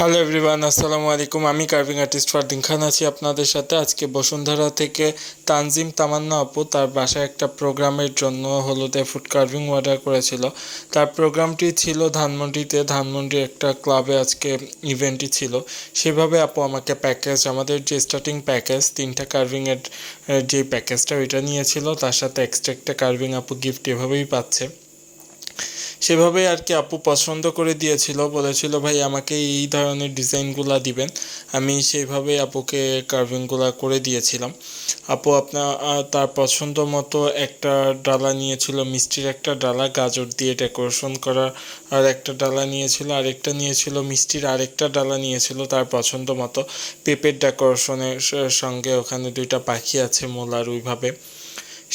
Hello everyone আসসালামু আলাইকুম আমি কার্ভিং আর্টিস্ট ফারদিন খান আছি আপনাদের সাথে। আজকে বসুন্ধরা থেকে তানজিম তামান্না আপু তার বাসায় একটা প্রোগ্রামের জন্য হলুদে ফুড কার্ভিং অর্ডার করেছিল। তার প্রোগ্রামটি ছিল ধানমন্ডিতে। ধানমন্ডির একটা ক্লাবে আজকে ইভেন্টটি ছিল। সেভাবে আপু আমাকে প্যাকেজ আমাদের যে স্টার্টিং প্যাকেজ তিনটা কার্ভিংয়ের যে প্যাকেজটা ওইটা নিয়েছিল, তার সাথে এক্সট্রা একটা কার্ভিং আপু গিফট এভাবেই পাচ্ছে। সেভাবেই আর কি আপু পছন্দ করে দিয়েছিল। বলেছিল, ভাই, আমাকে এই ধরনের ডিজাইনগুলো দিবেন। আমি সেইভাবেই আপুকে কার্ভিংগুলো করে দিয়েছিলাম। আপু আপনার তার পছন্দ মতো একটা ডালা নিয়েছিল, মিষ্টির একটা ডালা, গাজর দিয়ে ডেকোরেশন করা আর একটা ডালা নিয়েছিল, আরেকটা নিয়েছিল, মিষ্টির আরেকটা ডালা নিয়েছিল তার পছন্দ মতো। পেঁপের ডেকোরেশনের সঙ্গে ওখানে দুইটা পাখি আছে মোলার ওইভাবে।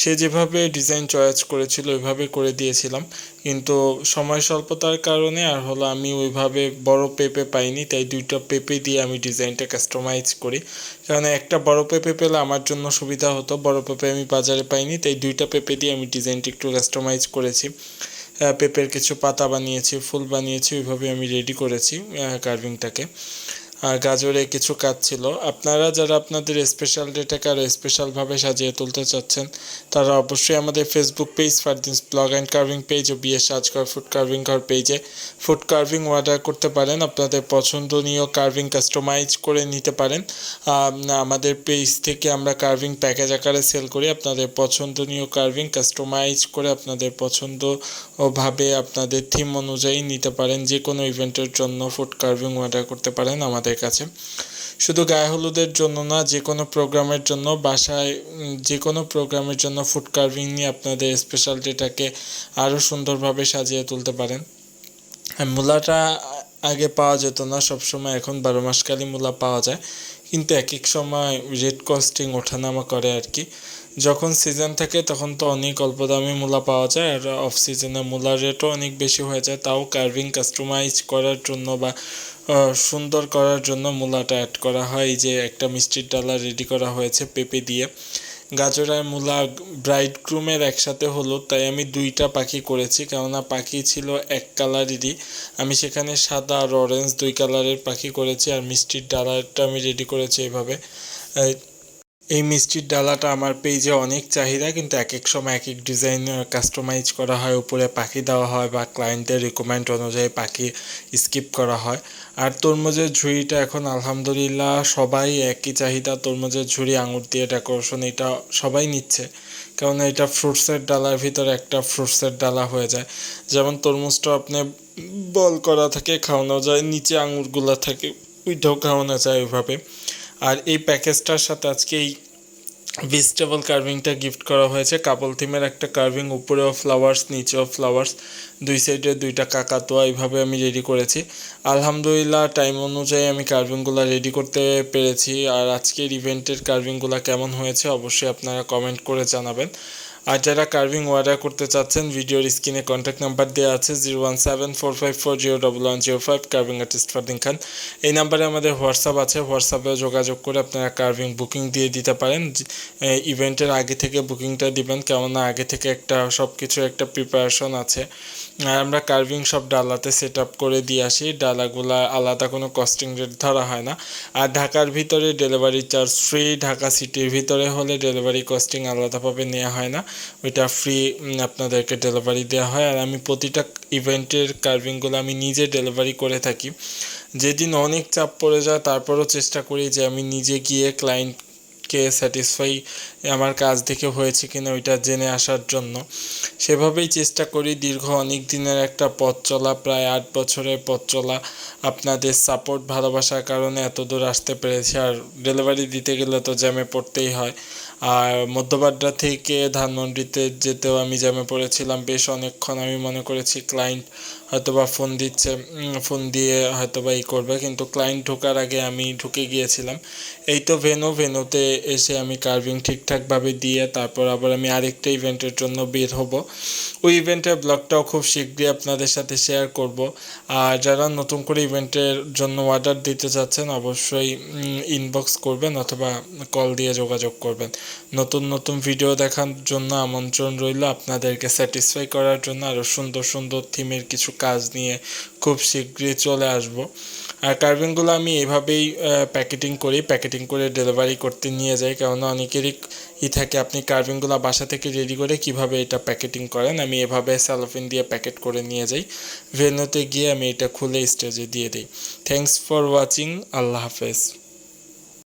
সে যেভাবে ডিজাইন চয়েস করেছিল, ওইভাবে করে দিয়েছিলাম। কিন্তু সময় স্বল্পতার কারণে আর হলো আমি ওইভাবে বড় পেঁপে পাইনি, তাই দুইটা পেঁপে দিয়ে আমি ডিজাইনটা কাস্টমাইজ করি। কারণ একটা বড় পেঁপে পেলে আমার জন্য সুবিধা হতো, বড় পেঁপে আমি বাজারে পাইনি, তাই দুইটা পেঁপে দিয়ে আমি ডিজাইনটা একটু কাস্টমাইজ করেছি। পেঁপের কিছু পাতা বানিয়েছি, ফুল বানিয়েছি, ওইভাবে আমি রেডি করেছি কার্ভিংটাকে গাজরে কিছু কাজ ছিল। আপনারা যারা আপনাদের স্পেশাল ডেটাকে আরও স্পেশালভাবে সাজিয়ে তুলতে চাচ্ছেন, তারা অবশ্যই আমাদের Facebook page Fardin's blog and carving page ও বিয়ে সাজঘর ফুড কার্ভিং ঘর পেজে ফুড কার্ভিং অর্ডার করতে পারেন। আপনাদের পছন্দনীয় কার্ভিং কাস্টমাইজ করে নিতে পারেন। আমাদের পেজ থেকে আমরা কার্ভিং প্যাকেজ আকারে সেল করি। আপনাদের পছন্দনীয় কার্ভিং কাস্টমাইজ করে আপনাদের পছন্দ ভাবে আপনাদের থিম অনুযায়ী নিতে পারেন। যে কোনো ইভেন্টের জন্য ফুড কার্ভিং অর্ডার করতে পারেন আমাদের কাছে। শুধু গায়ে হলুদের জন্য না যে কোনো প্রোগ্রামের জন্য, বাসায় যে কোনো প্রোগ্রামের জন্য ফুড কার্ভিং নিয়ে আপনাদের স্পেশাল ডেটাকে আরও সুন্দরভাবে সাজিয়ে তুলতে পারেন। মূলাটা আগে পাওয়া যেত না, সবসময় এখন বারো মাসকালী মূলা পাওয়া যায়। কিন্তু এক এক সময় রেট কস্টিং ওঠানামা করে আর কি। যখন সিজন থাকে তখন তো অনেক অল্প দামে মূলা পাওয়া যায় আর অফ সিজনে মূলার রেটও অনেক বেশি হয়ে যায়। তাও কার্ভিং কাস্টমাইজ করার জন্য বা সুন্দর করার জন্য মূলাটা অ্যাড করা হয়। যে একটা মিষ্টির ডালা রেডি করা হয়েছে পেঁপে দিয়ে। গাজর আর মূলা ব্রাইড গ্রুমের একসাথে হলো, তাই আমি দুইটা পাখি করেছি। কেননা পাখি ছিল এক কালারেরই আমি সেখানে সাদা আর অরেঞ্জ দুই কালারের পাখি করেছি আর মিষ্টির ডালাটা আমি রেডি করেছি এইভাবে এই- মিষ্টির ডালাটা আমার পেজে অনেক চাহিদা, কিন্তু এক এক সময় এক এক ডিজাইন কাস্টমাইজ করা হয়। উপরে পাখি দেওয়া হয় বা ক্লায়েন্টের রিকোয়ারমেন্ট অনুযায়ী পাখি স্কিপ করা হয়। আর তরমুজের ঝুড়িটা এখন আলহামদুলিল্লাহ সবাই একই চাহিদা। তরমুজের ঝুড়ি, আঙুর দিয়ে ডেকোরেশন এটা সবাই নিচ্ছে। কারণ এটা ফ্রুটসের ডালার ভিতরে একটা ফ্রুটসের ডালা হয়ে যায়। যেমন তরমুজটা আপনি বল করা থাকে, খাওয়ানো যায়, নিচে আঙুরগুলা থাকে, ওইটাও খাওয়ানো যায় ওইভাবে। আর এই প্যাকেজটার সাথে আজকে এই ভেজিটেবল কার্ভিংটা গিফট করা হয়েছে। কাপল থিমের একটা কার্ভিং উপরেও ফ্লাওয়ার্স নিচেও ফ্লাওয়ার্স দুই সাইডে দুইটা কাকাতোয়া, এইভাবে আমি রেডি করেছি। আলহামদুলিল্লাহ টাইম অনুযায়ী আমি কার্ভিংগুলো রেডি করতে পেরেছি। আর আজকের ইভেন্টের কার্ভিংগুলো কেমন হয়েছে, অবশ্যই আপনারা কমেন্ট করে জানাবেন। আর যারা কার্ভিং অর্ডার করতে চাচ্ছেন, ভিডিওর স্ক্রিনে কন্ট্যাক্ট নাম্বার দেওয়া আছে zero one seven four five four zero double one zero five carving artist Fardin Khan. এই নাম্বারে আমাদের হোয়াটসঅ্যাপ আছে, হোয়াটসঅ্যাপে যোগাযোগ করে আপনারা কার্ভিং বুকিং দিয়ে দিতে পারেন। ইভেন্টের আগে থেকে বুকিংটা দিবেন, কেননা আগে থেকে একটা সব কিছু একটা প্রিপারেশন আছে। আর আমরা কার্ভিং সব ডালাতে সেট আপ করে দিয়ে আসি, ডালাগুলা আলাদা কোনো কস্টিং রেট ধরা হয় না। আর ঢাকার ভিতরে ডেলিভারি চার্জ ফ্রি ঢাকা সিটির ভিতরে হলে ডেলিভারি কস্টিং আলাদাভাবে নেওয়া হয় না। ওইটা ফ্রি আপনাদেরকে ডেলিভারি দেওয়া হয়। আর আমি প্রতিটা ইভেন্টের কার্ভিংগুলো আমি নিজে ডেলিভারি করে থাকি। যেদিন অনেক চাপ পড়ে যায়, তারপরও চেষ্টা করি যে আমি নিজে গিয়ে ক্লায়েন্টকে স্যাটিসফাই আমার কাজ দেখে হয়েছে কিনা ওইটা জেনে আসার জন্য। সেভাবেই চেষ্টা করি দীর্ঘ অনেক দিনের একটা পথ চলা, প্রায় আট বছরের পথ চলা, আপনাদের সাপোর্ট ভালোবাসার কারণে এত দূর আসতে পেরেছি। আর ডেলিভারি দিতে গেলে তো জ্যামে পড়তেই হয়। আর মধ্যবাড্ডা থেকে ধানমন্ডিতে যেতেও আমি জ্যামে পড়েছিলাম বেশ অনেকক্ষণ। আমি মনে করেছি ক্লায়েন্ট হয়তোবা ফোন দিচ্ছে ফোন দিয়ে হয়তোবা ই করবে, কিন্তু ক্লায়েন্ট ঢোকার আগে আমি ঢুকে গিয়েছিলাম। এই তো ভেনু ভেনুতে এসে আমি কার্ভিং ঠিকঠাকভাবে দিয়ে তারপর আবার আমি আরেকটা ইভেন্টের জন্য বের হব। ওই ইভেন্টের ব্লগটাও খুব শীঘ্রই আপনাদের সাথে শেয়ার করব। আর যারা নতুন করে ইভেন্টের জন্য অর্ডার দিতে চাচ্ছেন, অবশ্যই ইনবক্স করবেন অথবা কল দিয়ে যোগাযোগ করবেন। নতুন নতুন ভিডিও দেখার জন্য আমন্ত্রণ রইল আপনাদেরকে স্যাটিসফাই করার জন্য। আরও সুন্দর সুন্দর থিমের কিছু কাজ নিয়ে খুব শীঘ্রই চলে আসব। আর কার্ভিংগুলো আমি এভাবেই প্যাকেটিং করি, প্যাকেটিং করে ডেলিভারি করতে নিয়ে যাই। কেননা অনেকেরই ই থাকে, আপনি কার্ভিংগুলো বাসা থেকে রেডি করে কীভাবে এটা প্যাকেটিং করেন, আমি এভাবে স্যালোফিন দিয়ে প্যাকেট করে নিয়ে যাই। ভেন্যুতে গিয়ে আমি এটা খুলে স্টেজে দিয়ে দিই। থ্যাংকস ফর ওয়াচিং, আল্লাহ হাফেজ।